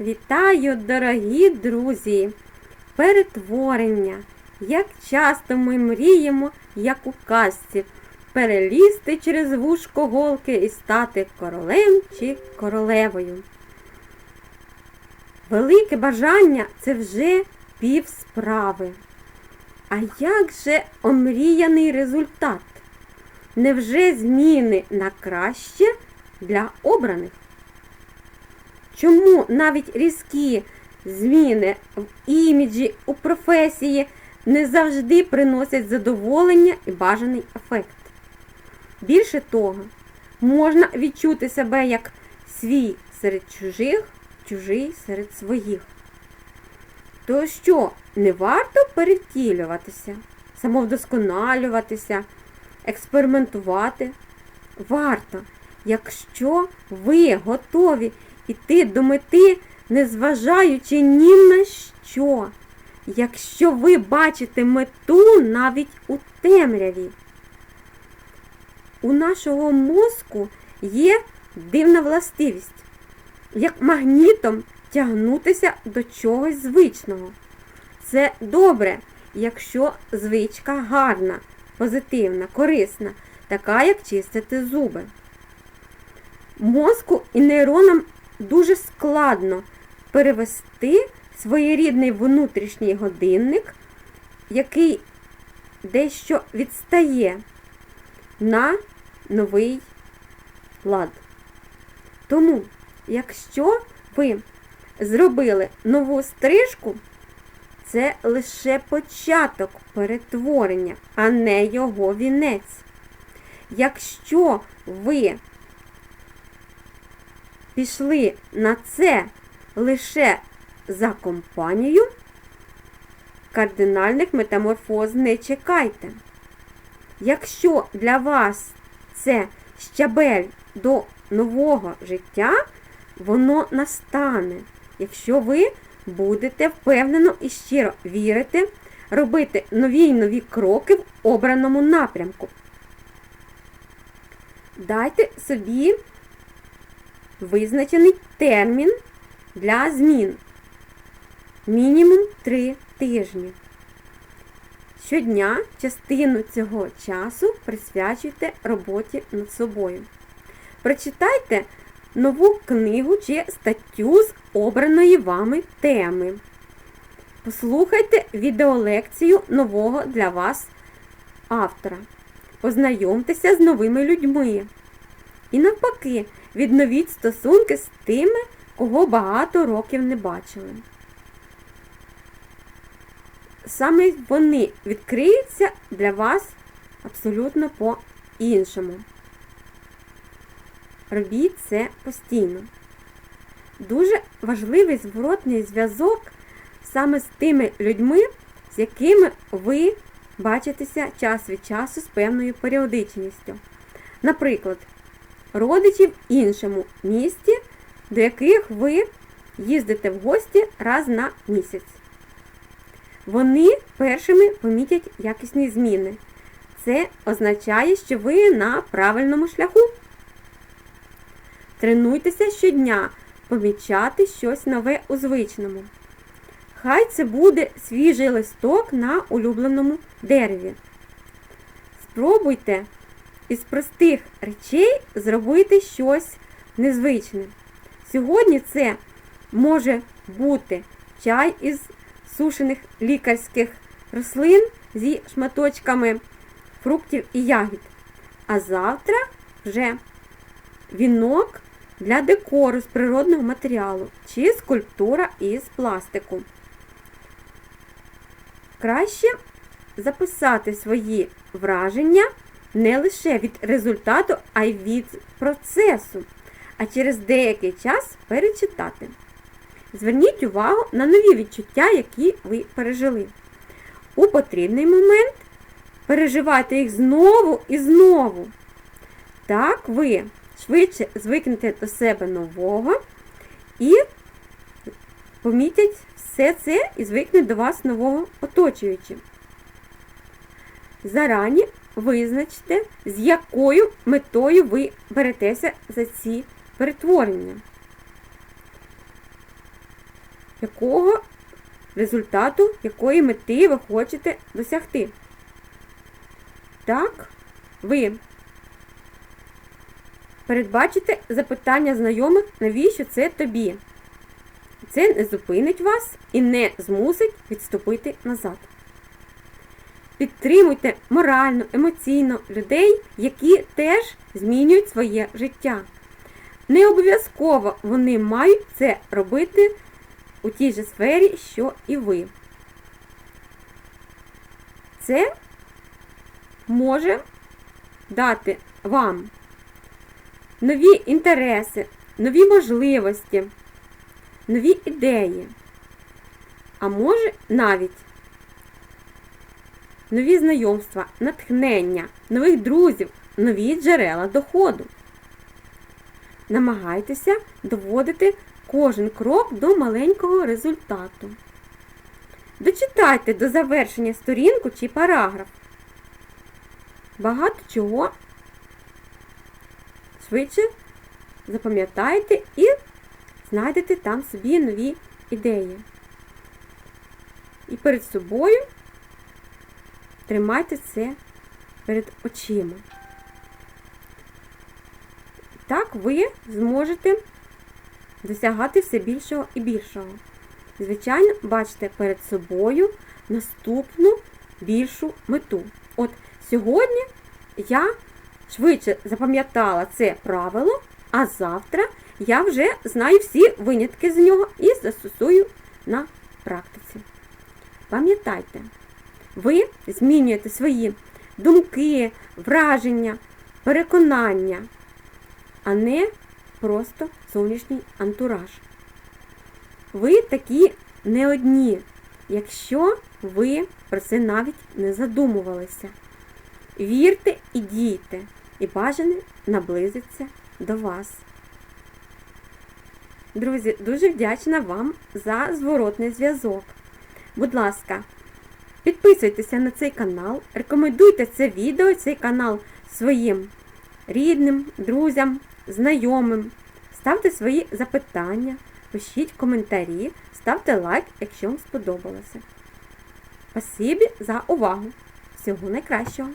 Вітаю, дорогі друзі! Перетворення. Як часто ми мріємо, як у казці, перелізти через вушко голки і стати королем чи королевою. Велике бажання це вже пів справи. А як же омріяний результат? Невже зміни на краще для обраних? Чому навіть різкі зміни в іміджі, у професії не завжди приносять задоволення і бажаний ефект? Більше того, можна відчути себе як свій серед чужих, чужий серед своїх. То що, не варто перевтілюватися, самовдосконалюватися, експериментувати? Варто, якщо ви готові іти до мети, незважаючи ні на що, якщо ви бачите мету навіть у темряві. У нашого мозку є дивна властивість, як магнітом тягнутися до чогось звичного. Це добре, якщо звичка гарна, позитивна, корисна, така як чистити зуби. Мозку і нейронам дуже складно перевести своєрідний внутрішній годинник, який дещо відстає на новий лад. Тому, якщо ви зробили нову стрижку, це лише початок перетворення, а не його вінець. Якщо ви пішли на це лише за компанію, кардинальних метаморфоз не чекайте. Якщо для вас це щабель до нового життя, воно настане, якщо ви будете впевнено і щиро вірити, робити нові й нові кроки в обраному напрямку. Дайте собі визначений термін для змін. Мінімум 3 тижні. Щодня частину цього часу присвячуйте роботі над собою. Прочитайте нову книгу чи статтю з обраної вами теми. Послухайте відеолекцію нового для вас автора. Познайомтеся з новими людьми. І навпаки, відновіть стосунки з тими, кого багато років не бачили. Саме вони відкриються для вас абсолютно по-іншому. Робіть це постійно. Дуже важливий зворотний зв'язок саме з тими людьми, з якими ви бачитеся час від часу з певною періодичністю. Наприклад, родичі в іншому місті, до яких ви їздите в гості раз на місяць. Вони першими помітять якісні зміни. Це означає, що ви на правильному шляху. Тренуйтеся щодня помічати щось нове у звичному. Хай це буде свіжий листок на улюбленому дереві. Спробуйте із простих речей зробити щось незвичне. Сьогодні це може бути чай із сушених лікарських рослин зі шматочками фруктів і ягід. А завтра вже вінок для декору з природного матеріалу чи скульптура із пластику. Краще записати свої враження не лише від результату, а й від процесу, а через деякий час перечитати. Зверніть увагу на нові відчуття, які ви пережили. У потрібний момент переживайте їх знову і знову. Так ви швидше звикнете до себе нового і помітять все це і звикне до вас нового оточуючи. Зарані визначте, з якою метою ви беретеся за ці перетворення. якого результату, якої мети ви хочете досягти. Так, ви передбачите запитання знайомих, навіщо це тобі. Це не зупинить вас і не змусить відступити назад. Підтримуйте морально, емоційно людей, які теж змінюють своє життя. Не обов'язково вони мають це робити у тій же сфері, що і ви. Це може дати вам нові інтереси, нові можливості, нові ідеї, а може навіть нові знайомства, натхнення, нових друзів, нові джерела доходу. Намагайтеся доводити кожен крок до маленького результату. Дочитайте до завершення сторінку чи параграф. Багато чого швидше запам'ятайте і знайдете там собі нові ідеї. І перед собою тримайте це перед очима. Так ви зможете досягати все більшого і більшого. Звичайно, бачите перед собою наступну більшу мету. От сьогодні я швидше запам'ятала це правило, а завтра я вже знаю всі винятки з нього і застосую на практиці. Пам'ятайте, ви змінюєте свої думки, враження, переконання, а не просто зовнішній антураж. Ви такі не одні, якщо ви про це навіть не задумувалися. Вірте і дійте, і бажане наблизиться до вас. Друзі, дуже вдячна вам за зворотний зв'язок. Будь ласка, підписуйтеся на цей канал, рекомендуйте це відео, цей канал своїм рідним, друзям, знайомим. Ставте свої запитання, пишіть коментарі, ставте лайк, якщо вам сподобалося. Спасибі за увагу! Всього найкращого!